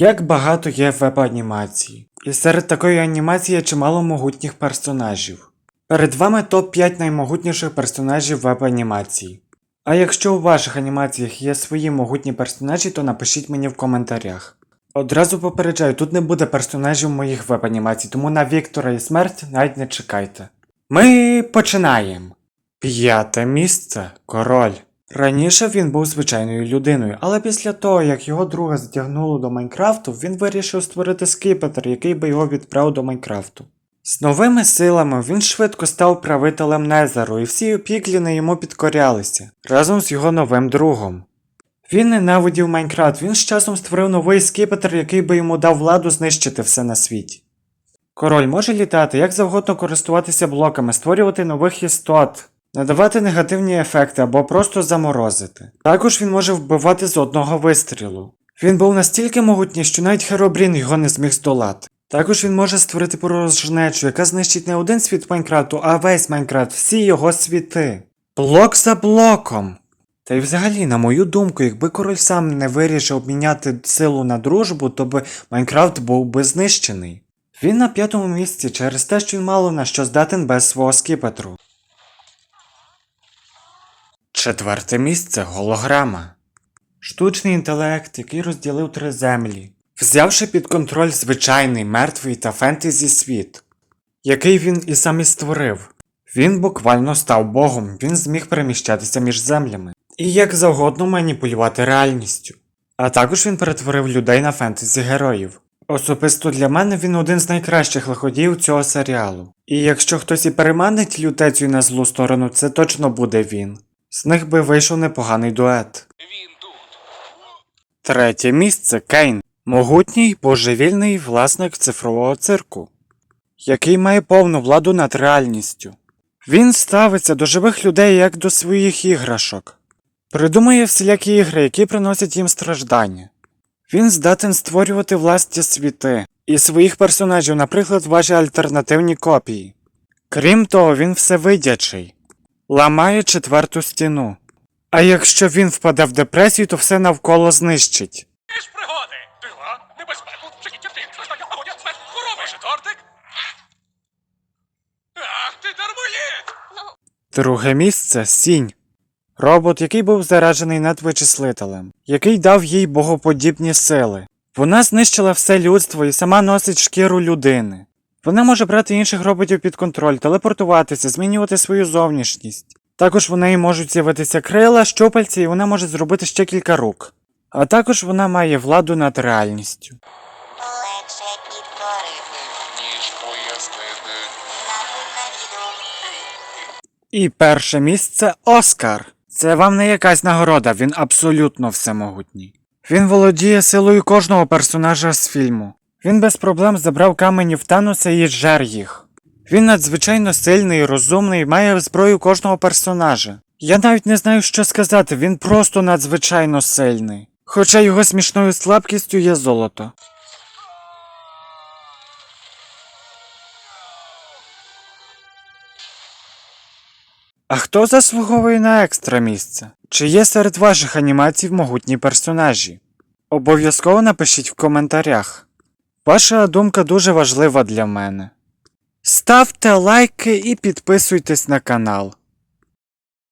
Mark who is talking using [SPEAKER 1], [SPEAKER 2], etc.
[SPEAKER 1] Як багато є веб-анімацій. І серед такої анімації є чимало могутніх персонажів. Перед вами топ-5 наймогутніших персонажів веб-анімації. А якщо у ваших анімаціях є свої могутні персонажі, то напишіть мені в коментарях. Одразу попереджаю, тут не буде персонажів моїх веб-анімацій, тому на Віктора і смерть навіть не чекайте. Ми починаємо. П'яте місце король. Раніше він був звичайною людиною, але після того, як його друга затягнуло до Майнкрафту, він вирішив створити скипетр, який би його відправив до Майнкрафту. З новими силами він швидко став правителем Незеру, і всі пікліни йому підкорялися разом з його новим другом. Він ненавидів Майнкрафт, він з часом створив новий скипетр, який би йому дав владу знищити все на світі. Король може літати, як завгодно користуватися блоками, створювати нових істот, надавати негативні ефекти або просто заморозити. Також він може вбивати з одного вистрілу. Він був настільки могутній, що навіть Херобрін його не зміг здолати. Також він може створити порожнечу, яка знищить не один світ Майнкрафту, а весь Майнкрафт, всі його світи. Блок за блоком. Та й взагалі, на мою думку, якби король сам не вирішив обміняти силу на дружбу, то би Майнкрафт був би знищений. Він на п'ятому місці через те, що він мало на що здатен без свого скіпетру. Четверте місце голограма. Штучний інтелект, який розділив три землі, взявши під контроль звичайний мертвий та фентезі світ, який він і сам і створив. Він буквально став богом, він зміг переміщатися між землями і як завгодно маніпулювати реальністю. А також він перетворив людей на фентезі героїв. Особисто для мене він один з найкращих лиходіїв цього серіалу. І якщо хтось і переманить лютецю на злу сторону, це точно буде він. З них би вийшов непоганий дует.
[SPEAKER 2] Він тут.
[SPEAKER 1] Третє місце Кейн. Могутній божевільний власник цифрового цирку, який має повну владу над реальністю. Він ставиться до живих людей як до своїх іграшок, придумує всілякі ігри, які приносять їм страждання. Він здатен створювати власні світи і своїх персонажів, наприклад, ваші альтернативні копії. Крім того, він всевидячий, ламає четверту стіну. А якщо він впаде в депресію, то все навколо знищить.
[SPEAKER 2] Є ж пригоди! Дива, небезпеку, жахіття втім, страждання, агонія, смерть, хвороби. Може тортик? Ах, ти дармоїд!
[SPEAKER 1] Друге місце сінь. Робот, який був заражений надвичислителем, який дав їй богоподібні сили. Вона знищила все людство і сама носить шкіру людини. Вона може брати інших роботів під контроль, телепортуватися, змінювати свою зовнішність. Також в неї можуть з'явитися крила, щупальці, і вона може зробити ще кілька рук. А також вона має владу над реальністю.
[SPEAKER 3] Легше підкорити,
[SPEAKER 2] Ніж пояснити.
[SPEAKER 1] І перше місце Оскар. Це вам не якась нагорода, він абсолютно всемогутній. Він володіє силою кожного персонажа з фільму. Він без проблем забрав камені в Тануса і жер їх. Він надзвичайно сильний, розумний, має зброю кожного персонажа. Я навіть не знаю, що сказати, він просто надзвичайно сильний. Хоча його смішною слабкістю є золото. А хто заслуговує на екстра місце? Чи є серед ваших анімацій могутні персонажі? Обов'язково напишіть в коментарях. Ваша думка дуже важлива для мене. Ставте лайки і підписуйтесь на канал.